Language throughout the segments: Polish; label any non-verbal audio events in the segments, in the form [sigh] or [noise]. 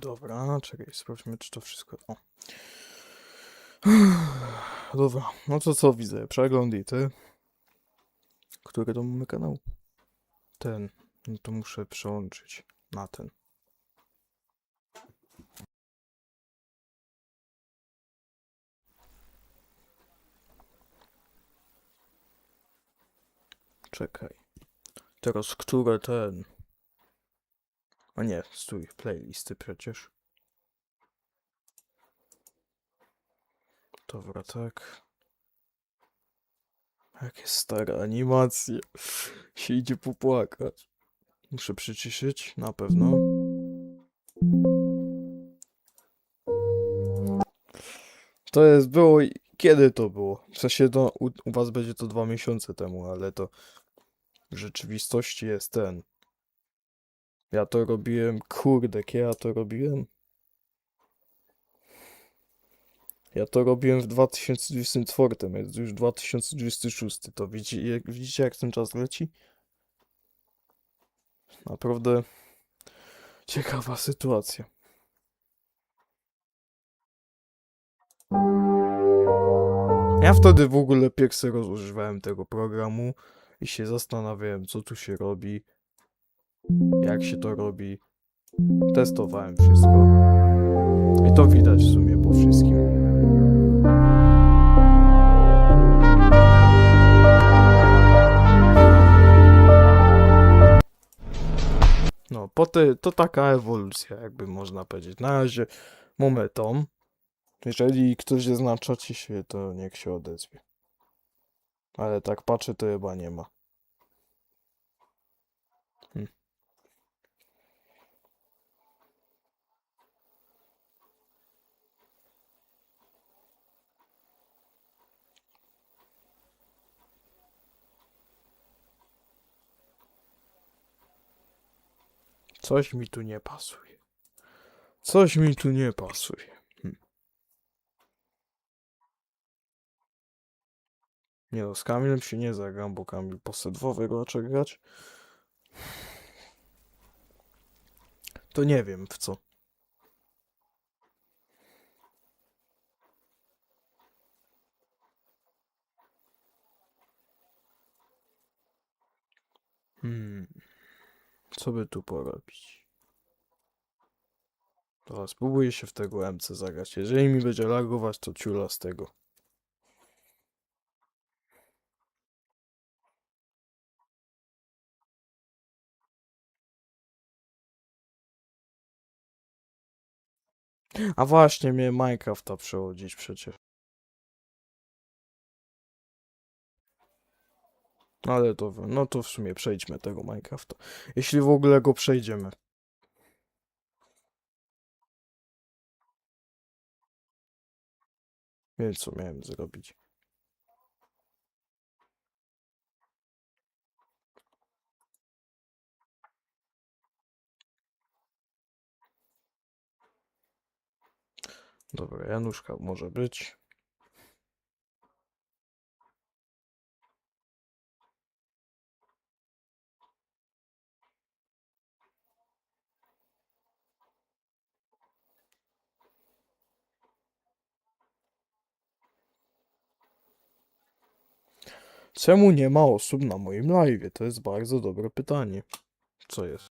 Dobra, czekaj, sprawdźmy, czy to wszystko. O. [sighs] Dobra, no to co widzę? Przegląd i ty. Który to mamy kanał? Ten. No to muszę przełączyć na ten. Czekaj. Teraz które ten? A nie, stój, playlisty przecież. Dobra, tak. Jakie stare animacje. Się idzie popłakać. Muszę przyciszyć, na pewno. To jest było. Kiedy to było? W sensie to u, u was będzie to dwa miesiące temu, ale to w rzeczywistości jest ten. Ja to robiłem, kurde, kiedy ja to robiłem? Ja to robiłem w 2024, jest już 2026. To widzi, jak, widzicie, jak ten czas leci? Naprawdę ciekawa sytuacja. Ja wtedy w ogóle pierwszy raz używałem tego programu i się zastanawiałem, co tu się robi, jak się to robi. Testowałem wszystko. I to widać w sumie po wszystkim. No, po to taka ewolucja, jakby można powiedzieć. Na razie momentom. Jeżeli ktoś jest na czacie się, to niech się odezwie. Ale tak patrzę, to chyba nie ma. Coś mi tu nie pasuje. Coś mi tu nie pasuje. Hmm. Nie no, z Kamilem się nie zagram, bo Kamil w Overwatcha grać. To nie wiem w co. Hmm. Co by tu porobić? Dobra, spróbuję się w tego MC zagrać. Jeżeli mi będzie lagować, to ciula z tego. A właśnie, mnie Minecrafta przechodzić przecież. Ale to, no to w sumie przejdźmy tego Minecrafta. Jeśli w ogóle go przejdziemy. Wiem co miałem zrobić. Dobra, Januszka może być. Czemu nie ma osób na moim live? To jest bardzo dobre pytanie. Co jest?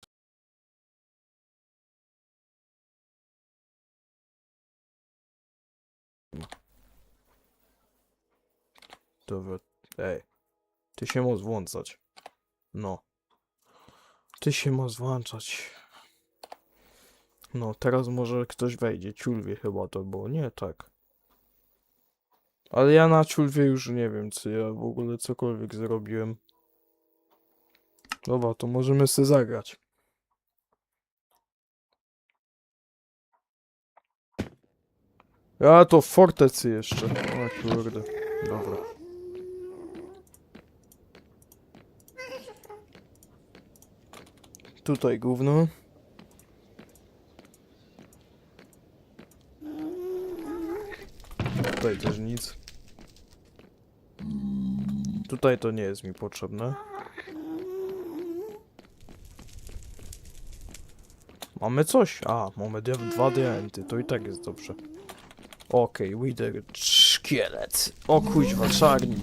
Dobra, ej. Ty się możesz włączać. No. Ty się możesz włączać. No, teraz może ktoś wejdzie. Ciulwie chyba to było. Nie, tak. Ale ja na ciulwie już nie wiem, czy ja w ogóle cokolwiek zrobiłem. Dobra, to możemy sobie zagrać. A to fortecy jeszcze. O kurde. Dobra. Tutaj gówno. Tutaj też nic. Tutaj to nie jest mi potrzebne. Mamy coś? A, mamy dwa diamenty, to i tak jest dobrze. Okej, okay, Wither, szkielet. O kuźwa, czarni.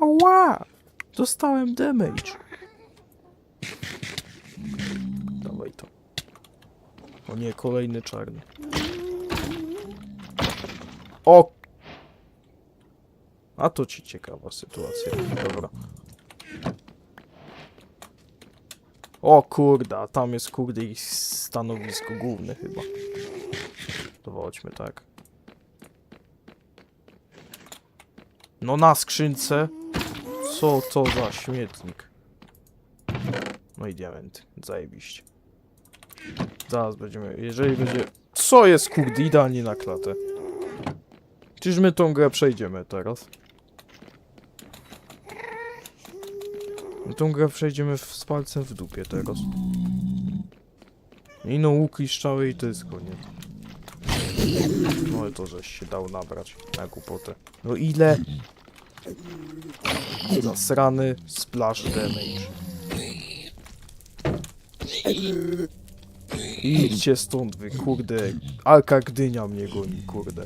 Ała! Dostałem damage. O nie, kolejny czarny. O! A to ci ciekawa sytuacja. Dobra. O kurde, a tam jest kurde ich stanowisko główne chyba. To chodźmy tak. No na skrzynce. Co to za śmietnik? No i diament. Zajebiście. Zaraz będziemy, jeżeli będzie... Co jest kurde, idealnie na klatę. Czyż my tą grę przejdziemy teraz? My tą grę przejdziemy w, z palcem w dupie teraz. I no łuk i strzały i to jest koniec. No i to żeś się dał nabrać na głupotę. No ile? Zasrany splash damage. Idźcie stąd wy, kurde. Alka Gdynia mnie goni, kurde.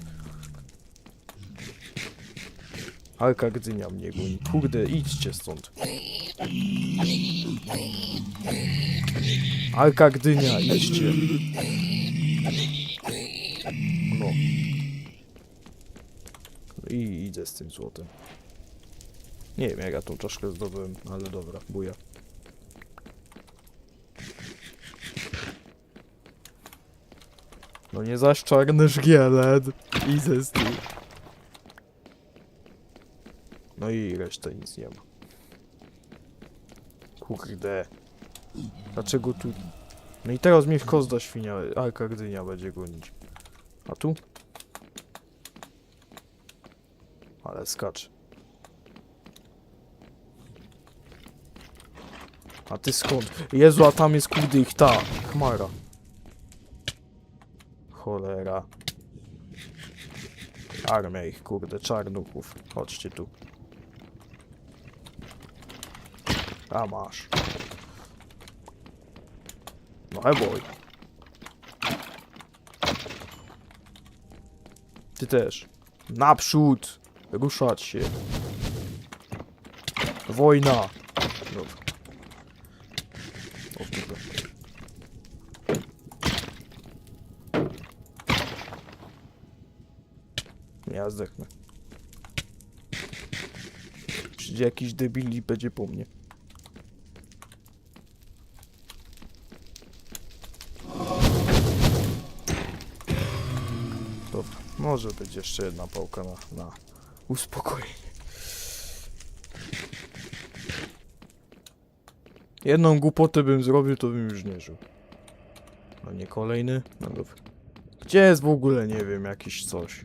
Alka Gdynia mnie goni. Kurde, idźcie stąd. Alka Gdynia, idźcie. No. I idę z tym złotem. Nie wiem jak ja tą czaszkę zdobyłem, ale dobra, buja. No nie zaś czarny szkielet. Idę z tym. No i reszta nic nie ma. Kurde. Dlaczego tu... No i teraz mnie kozda świnia, Alka Gdynia będzie gonić. A tu? Ale skacz. A ty skąd? Jezu, a tam jest kurde ich ta chmara. Cholera. Armia ich kurde, czarnuchów. Chodźcie tu. A masz. No eboj. Ty też. Naprzód! Ruszać się. Wojna! Dobra. Ja zdechnę. Przyjdzie jakiś debil i będzie po mnie. Dobra, może być jeszcze jedna pałka na, na uspokojenie. Jedną głupotę bym zrobił, to bym już nie żył. No nie kolejny? No dobra. Gdzie jest w ogóle, nie wiem, jakiś coś?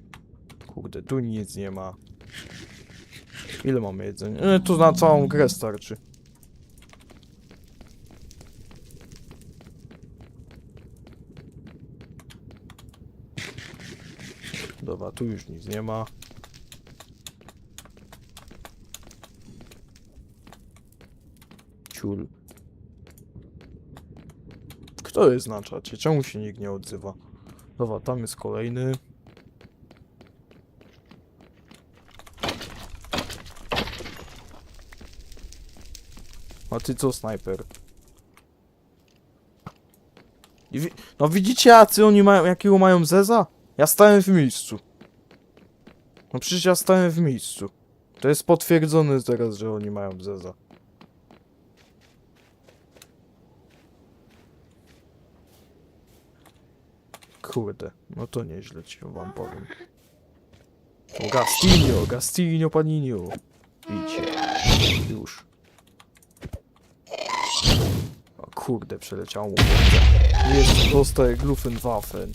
Kurde, tu nic nie ma. Ile mamy jedzenia? E, to na całą grę starczy. Dobra, tu już nic nie ma. Ciul. Kto jest na czacie? Czemu się nikt nie odzywa? Dobra, tam jest kolejny. Ty co, snajper? Wi no widzicie, jacy oni mają, jakiego mają zeza? Ja stałem w miejscu. No przecież ja stałem w miejscu. To jest potwierdzone teraz, że oni mają zeza. Kurde, no to nieźle ci wam powiem. O, Gastinio, Gastinio Paninio. Idźcie. Już. O kurde, przeleciało mu. Jest dostaje Gluffenwaffen.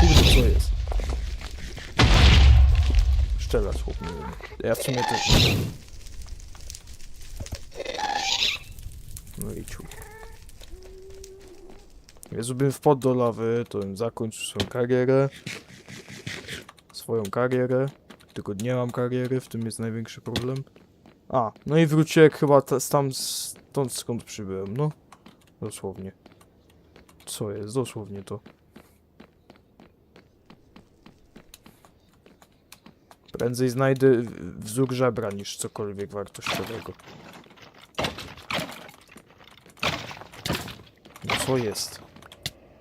Kurde, co jest? Szczelać chłop nie wiem. Ja w sumie też. No i ciu. Jezu, bym wpadł do lawy, to bym zakończył swoją karierę. Swoją karierę. Tylko nie mam kariery, w tym jest największy problem. A, no i wróciłem chyba ta, tam stąd skąd przybyłem, no. Dosłownie. Co jest? Dosłownie to. Prędzej znajdę wzór żebra niż cokolwiek wartościowego. No co jest?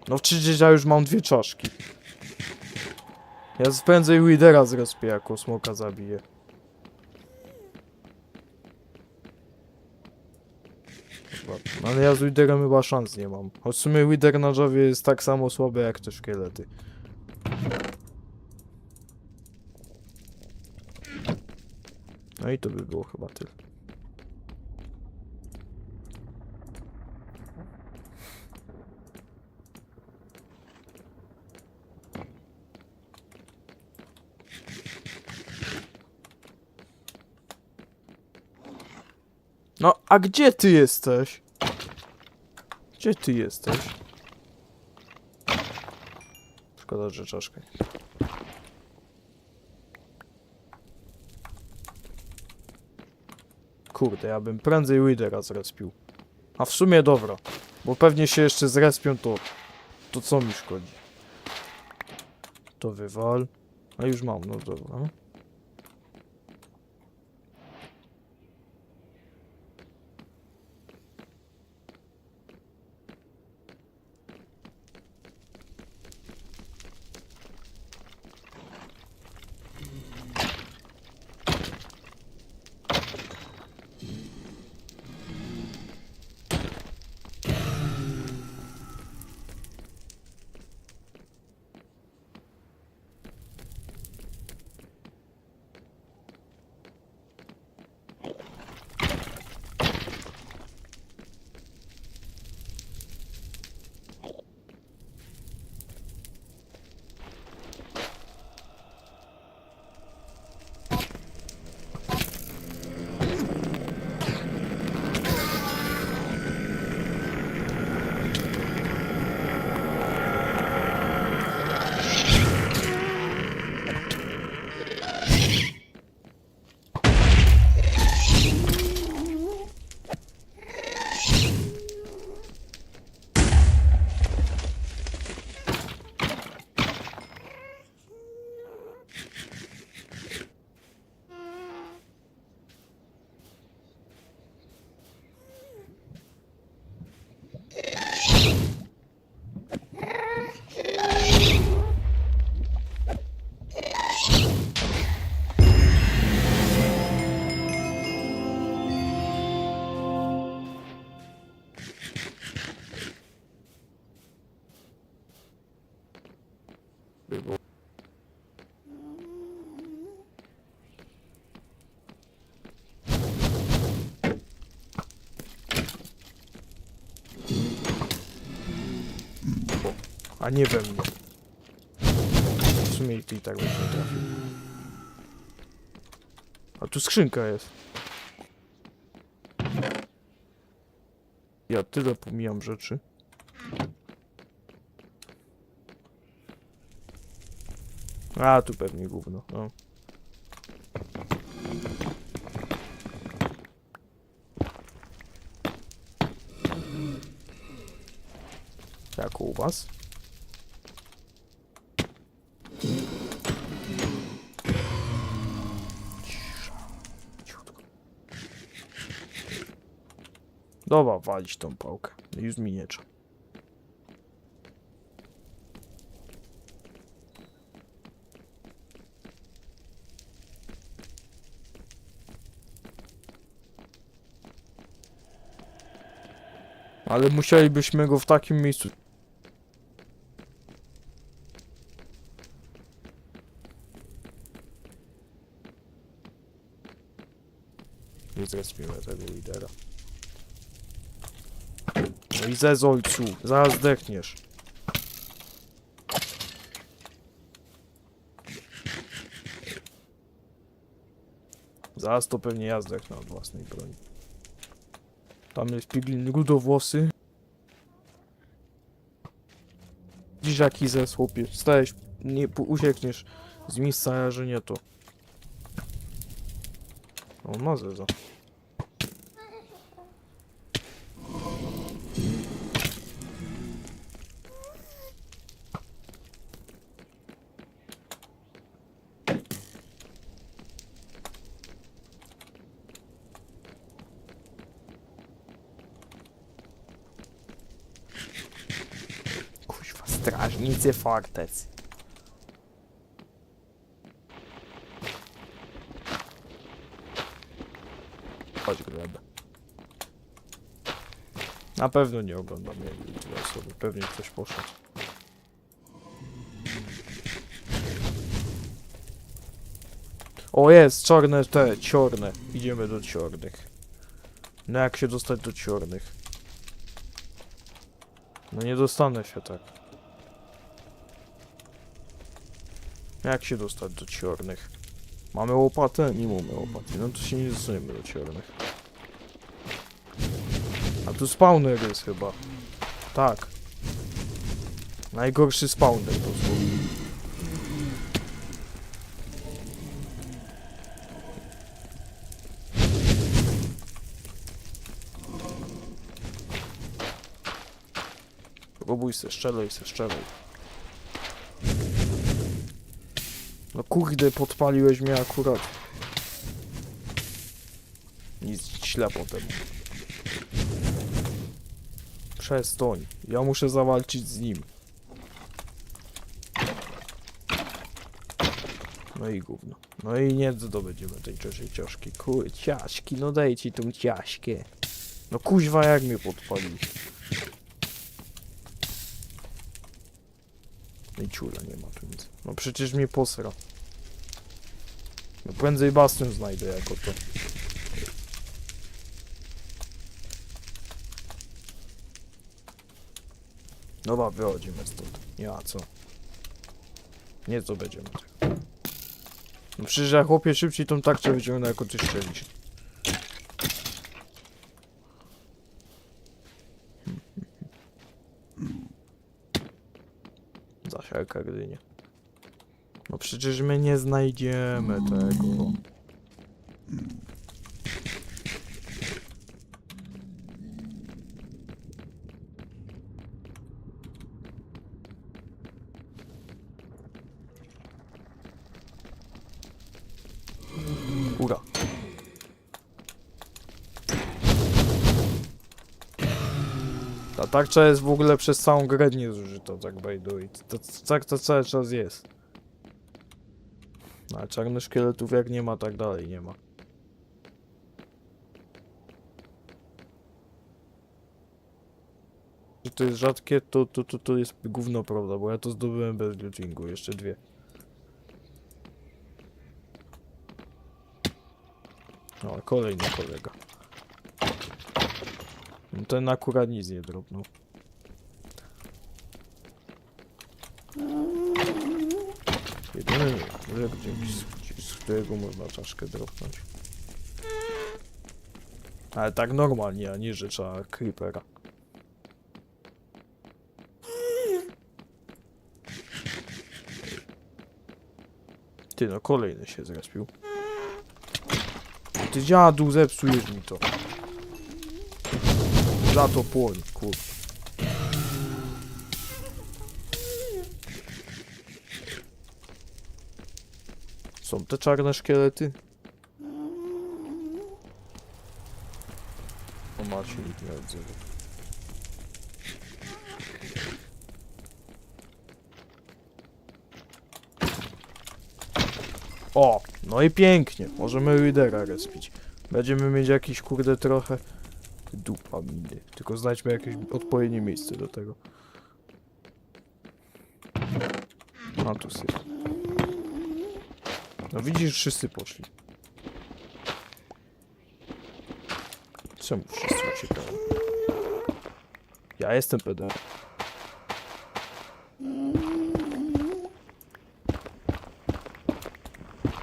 No przecież ja już mam dwie czaszki. Ja z- prędzej Widera zrespię, jako smoka zabiję. Ale ja z Widerem chyba szans nie mam. Choć w sumie Wider na Javie jest tak samo słaby jak te szkielety. No i to by było chyba tyle. A gdzie ty jesteś? Gdzie ty jesteś? Szkoda, że czaszkę. Kurde, ja bym prędzej Widera zrespił. A w sumie dobra, bo pewnie się jeszcze zrespią, to... To co mi szkodzi? To wywal. A już mam, no dobra. A nie we mnie. W sumie ty i tak trafił. A tu skrzynka jest. Ja tyle pomijam rzeczy. A, tu pewnie gówno, no. Jak u was? Dobra, walić tą pałkę. Już mi nie trzeba. Ale musielibyśmy go w takim miejscu. Nie zrespimy tego lidera. I zez ojcu, zaraz zdechniesz. Zaraz to pewnie ja zdechnę od własnej broni. Tam jest piglin rudowłosy. Widzisz jaki zes, chłopie. Stałeś, nie uciekniesz z miejsca, że nie to. On ma zeza. Kuźwa, strażnicy fortec. Chodź glebę. Na pewno nie oglądam jej tyle osoby. Pewnie ktoś poszedł. O jest, czarne te, ciorne. Idziemy do ciornych. No jak się dostać do ciornych? No nie dostanę się tak. Jak się dostać do ciornych? Mamy łopatę? Nie mamy łopaty. No to się nie dostaniemy do ciornych. A tu spawner jest chyba. Tak. Najgorszy spawner dosłownie. Próbuj se, strzelaj se, strzelaj. No kurde, podpaliłeś mnie akurat. Nic źle potem. Przestań. Ja muszę zawalczyć z nim. No i gówno. No i nie zdobędziemy tej trzeciej ciaszki. Kur, ciaśki, no daj ci tą ciaśkę. No kuźwa, jak mnie podpalił. No i ciula nie ma tu nic. No przecież mnie posra. No prędzej bastion znajdę jako to. Dobra, wychodzimy stąd. Nie ma co. Nie co będziemy. No przecież ja chłopie szybciej tą tarczę wyciągnę jako ty strzelisz. Zasiarka gdynie. No przecież my nie znajdziemy tego. Ta tarcza jest w ogóle przez całą grę niezużyta, tak by the way. To, tak to cały czas jest. No, A czarnych szkieletów jak nie ma, tak dalej nie ma. Że to jest rzadkie, to, to, to, to jest gówno prawda, bo ja to zdobyłem bez lootingu, jeszcze dwie. O, kolejny kolega. No Ten akurat nic nie drobnął. Jedyny lek, dzięki z, którego można czaszkę dropnąć. Ale tak normalnie, a nie, że creepera. Ty no, kolejny się zrespił. Ty dziadu, zepsujesz mi to. Za to płoń. Są te czarne szkielety? O macie. O, no i pięknie. Możemy Readera respić. Będziemy mieć jakiś kurde trochę dupaminy. Tylko znajdźmy jakieś odpowiednie miejsce do tego. A tu syp. No widzisz, wszyscy poszli. Czemu wszyscy uciekają? Ja jestem PD.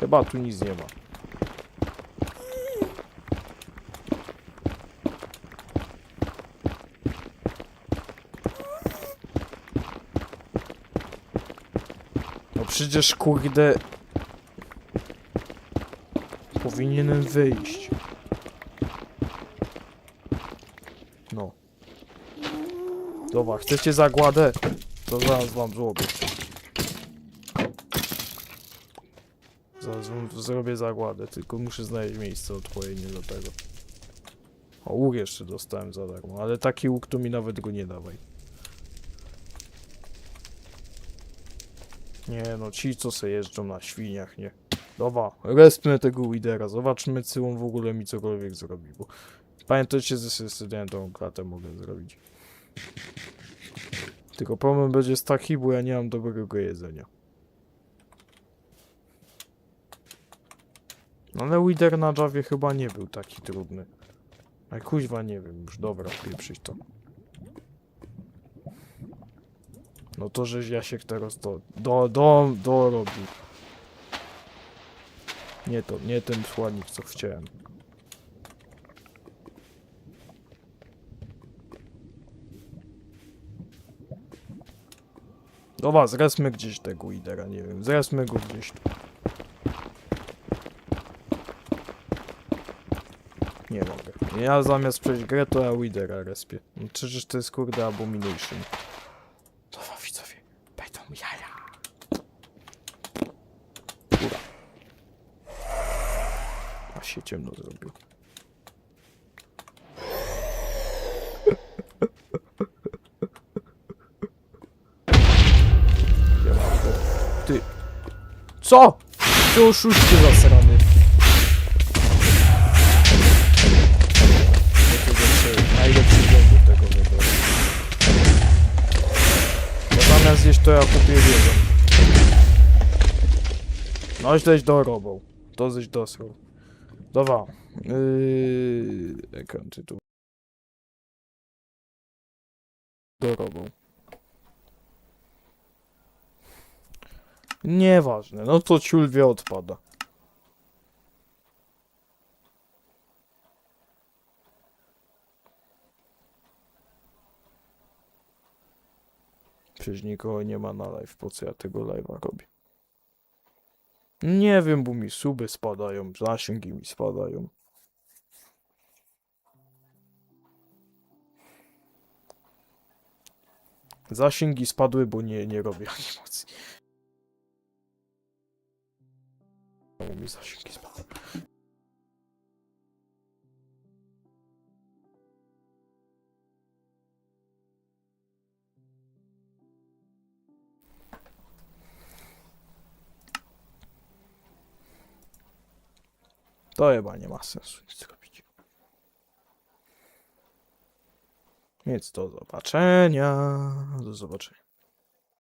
Chyba tu nic nie ma. Przecież kurde... Powinienem wyjść. No. Dobra, chcecie zagładę? To zaraz wam zrobię. Zaraz wam zrobię zagładę, tylko muszę znaleźć miejsce odpowiednie do tego. O, łuk jeszcze dostałem za darmo, ale taki łuk to mi nawet go nie dawaj. Nie no, ci co se jeżdżą na świniach, nie. Dobra, respnę tego Widera, zobaczmy czy on w ogóle mi cokolwiek zrobi, bo pamiętajcie, że sobie tą klatę mogę zrobić. Tylko problem będzie taki, bo ja nie mam dobrego jedzenia. No ale Wider na Javie chyba nie był taki trudny. A kuźwa nie wiem, już dobra, pieprzyć to. No to żeś Jasiek teraz do, do, do, dorobił. Nie to, nie ten słownik co chciałem. Dobra, zresmy gdzieś tego Widera, nie wiem, zresmy go gdzieś tu. Nie mogę. Ja zamiast przejść grę, to ja Widera respię. No to jest kurde abomination. Się ciemno zrobił. Gdzie mam go? Ty. Co? Ty oszuście zasrany. Najlepszy dzień do tego wybrałem. Bo zamiast zjeść to ja kupię wieżę. No źleś dorobą. To żeś dosłał. Dobra. Yy... Ekran tytuł. Dorobą. Nieważne, no to ciul odpada. Przecież nikogo nie ma na live, po co ja tego live'a robię? Nie wiem, bo mi suby spadają, zasięgi mi spadają. Zasięgi spadły, bo nie, nie robię animacji. Mi zasięgi spadły? To chyba nie ma sensu nic robić. Więc do zobaczenia. Do zobaczenia.